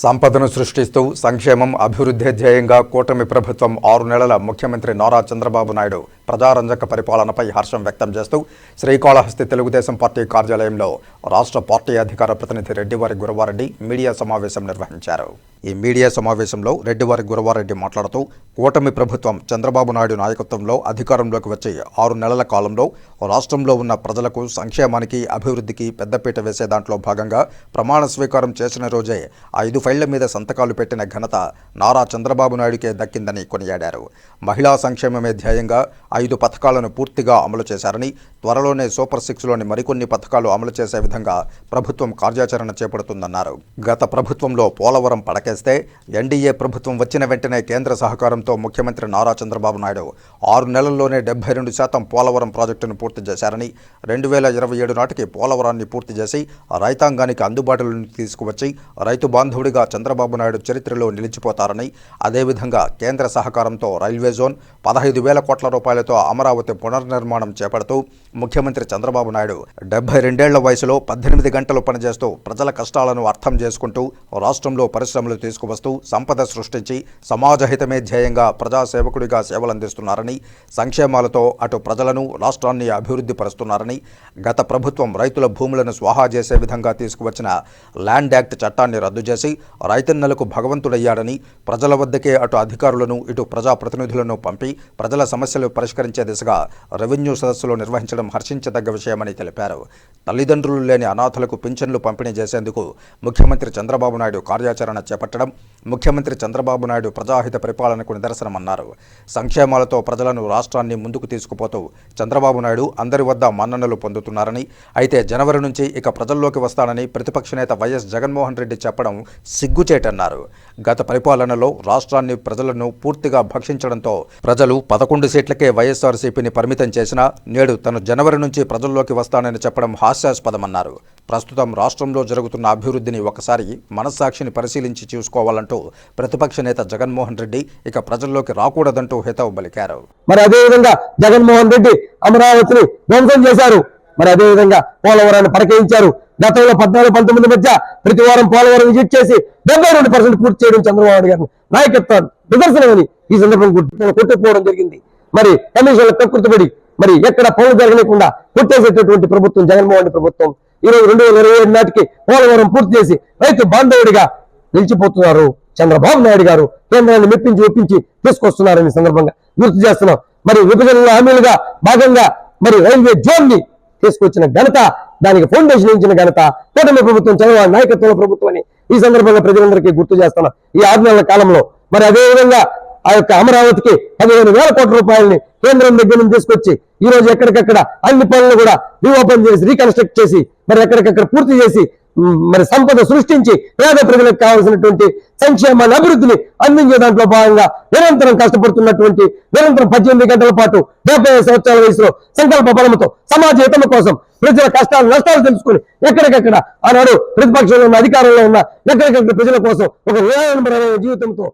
సంపదను సృష్టిస్తూ సంక్షేమం అభివృద్ధి ధ్యేయంగా కూటమి ప్రభుత్వం ఆరు నెలల ముఖ్యమంత్రి నారా చంద్రబాబు నాయుడు ప్రజారంజక పరిపాలనపై హర్షం వ్యక్తం చేస్తూ శ్రీకాళహస్తి తెలుగుదేశం పార్టీ కార్యాలయంలో రాష్ట్ర పార్టీ అధికార ప్రతినిధి రెడ్డివారి గురవారెడ్డి మీడియా సమావేశం నిర్వహించారు. ఈ మీడియా సమావేశంలో రెడ్డివారి గురవారెడ్డి మాట్లాడుతూ కూటమి ప్రభుత్వం చంద్రబాబు నాయుడు నాయకత్వంలో అధికారంలోకి వచ్చి ఆరు నెలల కాలంలో రాష్ట్రంలో ఉన్న ప్రజలకు సంక్షేమానికి అభివృద్ధికి పెద్దపీట వేసే దాంట్లో భాగంగా ప్రమాణ స్వీకారం చేసిన రోజే ఐదు ఫైళ్ళ మీద సంతకాలు పెట్టిన ఘనత నారా చంద్రబాబు నాయుడుకే దక్కిందని కొనియాడారు. మహిళా సంక్షేమమే ధ్యేయంగా ఐదు పథకాలను పూర్తిగా అమలు చేశారని త్వరలోనే సూపర్ సిక్స్లోని మరికొన్ని పథకాలు అమలు చేసే విధంగా ప్రభుత్వం కార్యాచరణ చేపడుతుందన్నారు. గత ప్రభుత్వంలో పోలవరం పడకేస్తే ఎన్డీఏ ప్రభుత్వం వచ్చిన వెంటనే కేంద్ర సహకారంతో ముఖ్యమంత్రి నారా చంద్రబాబు నాయుడు ఆరు నెలల్లోనే డెబ్బై రెండు శాతం పోలవరం ప్రాజెక్టును పూర్తి చేశారని రెండు వేల ఇరవై ఏడు నాటికి పోలవరాన్ని పూర్తి చేసి రైతాంగానికి అందుబాటులోకి తీసుకువచ్చి రైతు బాంధవుడిగా చంద్రబాబు నాయుడు చరిత్రలో నిలిచిపోతారని అదేవిధంగా కేంద్ర సహకారంతో రైల్వే జోన్ పదహైదు వేల కోట్ల రూపాయలతో అమరావతి పునర్నిర్మాణం చేపడుతూ ముఖ్యమంత్రి చంద్రబాబు నాయుడు డెబ్బై రెండేళ్ళ వయసులో పద్దెనిమిది గంటలు పనిచేస్తూ ప్రజల కష్టాలను అర్థం చేసుకుంటూ రాష్ట్రంలో పరిశ్రమలు తీసుకువస్తూ సంపద సృష్టించి సమాజహితమే ధ్యేయంగా ప్రజాసేవకుడిగా సేవలందిస్తున్నారని సంక్షేమాలతో అటు ప్రజలను రాష్ట్రాన్ని అభివృద్ధి పరుస్తున్నారని గత ప్రభుత్వం రైతుల భూములను స్వాహా చేసే విధంగా తీసుకువచ్చిన ల్యాండ్ యాక్ట్ చట్టాన్ని రద్దు చేసి రైతన్నలకు భగవంతుడయ్యాడని ప్రజల వద్దకే అటు అధికారులను ఇటు ప్రజాప్రతినిధులను పంపి ప్రజల సమస్యలు పరిష్కరించే దిశగా రెవెన్యూ సదస్సులు నిర్వహించడం హర్షించదగ్గ విషయమని తెలిపారు. తల్లిదండ్రులు లేని అనాథలకు పింఛన్లు పంపిణీ చేసేందుకు ముఖ్యమంత్రి చంద్రబాబు నాయుడు కార్యాచరణ చేపట్టడం ముఖ్యమంత్రి చంద్రబాబు నాయుడు ప్రజాహిత పరిపాలనకు నిదర్శనమన్నారు. సంక్షేమాలతో ప్రజలను రాష్ట్రాన్ని ముందుకు తీసుకుపోతూ చంద్రబాబు నాయుడు అందరి వద్ద మన్ననలు పొందుతున్నారని అయితే జనవరి నుంచి ఇక ప్రజల్లోకి వస్తానని ప్రతిపక్ష నేత వైఎస్ జగన్మోహన్ రెడ్డి చెప్పడం సిగ్గుచేటన్నారు. గత పరిపాలనలో రాష్ట్రాన్ని ప్రజలను పూర్తిగా భక్షించడంతో ప్రజలు పదకొండు సీట్లకే వైఎస్ఆర్సీపీని పరిమితం చేసినా నేడు తను జనవరి నుంచి ప్రజల్లోకి వస్తానని చెప్పడం హాస్యాస్పదమన్నారు. ప్రస్తుతం రాష్ట్రంలో జరుగుతున్న అభివృద్ధిని ఒకసారి మనస్సాక్షిని పరిశీలించి చూసుకోవాలంటూ ప్రతిపక్ష నేత జగన్మోహన్ రెడ్డి ఇక ప్రజల్లోకి రాకూడదంటూ హితవు పలికారు. మరి అదే విధంగా జగన్మోహన్ రెడ్డి అమరావతిని ధ్వంసం చేశారు. మరి అదే విధంగా పోలవరాన్ని పరికరించారు గతంలో పద్నాలుగు పంతొమ్మిది మధ్య ప్రతి వారం పోలవరం విజిట్ చేసి డెబ్బై రెండు పర్సెంట్ పూర్తి చేయడం చంద్రబాబు నాయుడు గారు నాయకత్వం నిదర్శనమని ఈ సందర్భంగా కొట్టుకుపోవడం జరిగింది. మరి కమిషన్ల కక్కుర్తుపడి మరి ఎక్కడ పనులు జరగలేకుండా కొట్టేసేటటువంటి ప్రభుత్వం జగన్మోహన్ రెడ్డి ప్రభుత్వం ఈ రోజు రెండు వేల ఇరవై ఏడు నాటికి పోలవరం పూర్తి చేసి రైతు బాంధవుడిగా నిలిచిపోతున్నారు. చంద్రబాబు నాయుడు గారు కేంద్రాన్ని మెప్పించి ఒప్పించి తీసుకొస్తున్నారని ఈ సందర్భంగా గుర్తు చేస్తున్నాం. మరి విభజనలో హామీలుగా భాగంగా మరి రైల్వే జోన్ని తీసుకొచ్చిన ఘనత దానికి ఫౌండేషన్ ఇచ్చిన ఘనత కూటమి ప్రభుత్వం చంద్రబాబు నాయకత్వంలో ప్రభుత్వం అని ఈ సందర్భంగా ప్రజలందరికీ గుర్తు చేస్తున్నాం. ఈ ఆరు నెలల కాలంలో మరి అదే విధంగా ఆ యొక్క అమరావతికి పదిహేను వేల కోట్ల రూపాయలని కేంద్రం దగ్గర నుంచి తీసుకొచ్చి ఈ రోజు ఎక్కడికక్కడ అన్ని పనులు కూడా రీఓపెన్ చేసి రీకన్స్ట్రక్ట్ చేసి మరి ఎక్కడికక్కడ పూర్తి చేసి మరి సంపద సృష్టించి పేద ప్రజలకు కావాల్సినటువంటి సంక్షేమాన్ని అభివృద్ధిని అందించే దాంట్లో భాగంగా నిరంతరం కష్టపడుతున్నటువంటి నిరంతరం పద్దెనిమిది గంటల పాటు డెబ్బై ఐదు సంవత్సరాల వయసులో సంకల్ప బలంతో సమాజ హితము కోసం ప్రజల కష్టాలు నష్టాలు తెలుసుకుని ఎక్కడికక్కడ ఆనాడు ప్రతిపక్షంలో ఉన్న అధికారంలో ఉన్న ఎక్కడికక్కడ ప్రజల కోసం ఒక నిరాడంబరమైన జీవితంతో